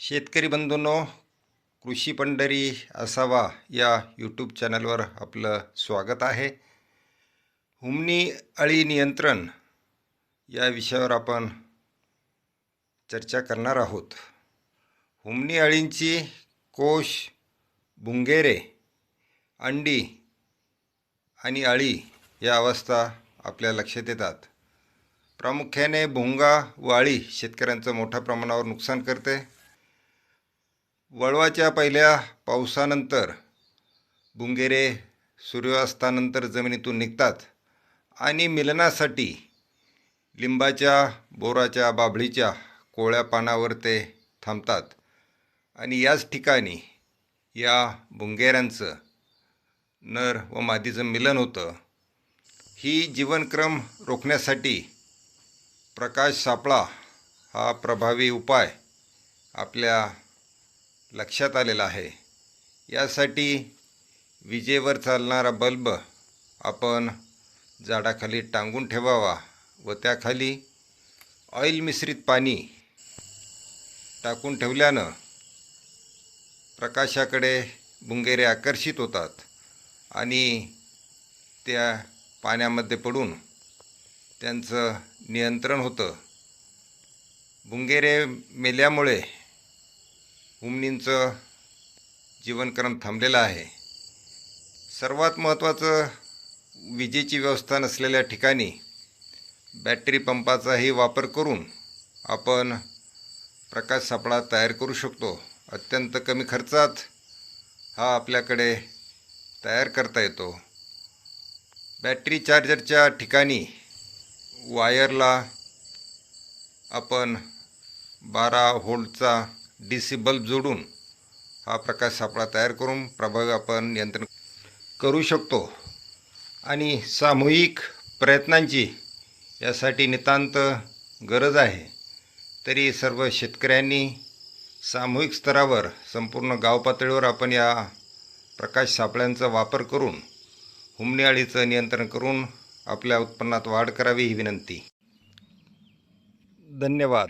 शेतकरी बंधूंनो कृषी पंढरी असावा या यूट्यूब चॅनलवर आपलं स्वागत आहे. हुमणी अळी नियंत्रण या विषयावर आपण चर्चा करणार आहोत. हुमणी अळींची कोश बुंगेरे अंडी आणि अळी या अवस्था आपल्या लक्षात येतात. प्रामुख्याने भुंगा व अळी शेतकऱ्यांचं मोठ्या प्रमाणावर नुकसान करते. वळवाच्या पहिल्या पावसानंतर बुंगेरे सूर्यास्तानंतर जमिनीतून निघतात आणि मिलनासाठी लिंबाच्या बोराच्या बाभळीच्या कोळ्या पानावर ते थांबतात. आणि याच ठिकाणी या बुंगेऱ्यांचं नर व मादीचं मिलन होतं. ही जीवनक्रम रोखण्यासाठी प्रकाश सापळा हा प्रभावी उपाय आपल्या लक्षात आलेला आहे. यासाठी विजेवर चालणारा बल्ब आपण झाडाखाली टांगून ठेवावा व त्याखाली ऑइल मिश्रित पाणी टाकून ठेवल्यानं प्रकाशाकडे बुंगेरे आकर्षित होतात आणि त्या पाण्यामध्ये पडून त्यांचं नियंत्रण होतं. बुंगेरे मेल्यामुळे हुमनींचं जीवनक्रम थांबलेलं आहे. सर्वात महत्त्वाचं विजेची व्यवस्था नसलेल्या ठिकाणी बॅटरी पंपाचाही वापर करून आपण प्रकाश सापळा तयार करू शकतो. अत्यंत कमी खर्चात हा आपल्याकडे तयार करता येतो. बॅटरी चार्जरच्या ठिकाणी वायरला आपण बारा होल्टचा डी सी बल्ब जोडून हा प्रकाश सापळा तयार करून प्रभावी आपण नियंत्रण करू शकतो. आणि सामूहिक प्रयत्नांची यासाठी नितांत गरज आहे. तरी सर्व शेतकऱ्यांनी सामूहिक स्तरावर संपूर्ण गाव पातळीवर आपण या प्रकाश सापळ्यांचा वापर करून हुमणीआळीचं नियंत्रण करून आपल्या उत्पन्नात वाढ करावी ही विनंती. धन्यवाद.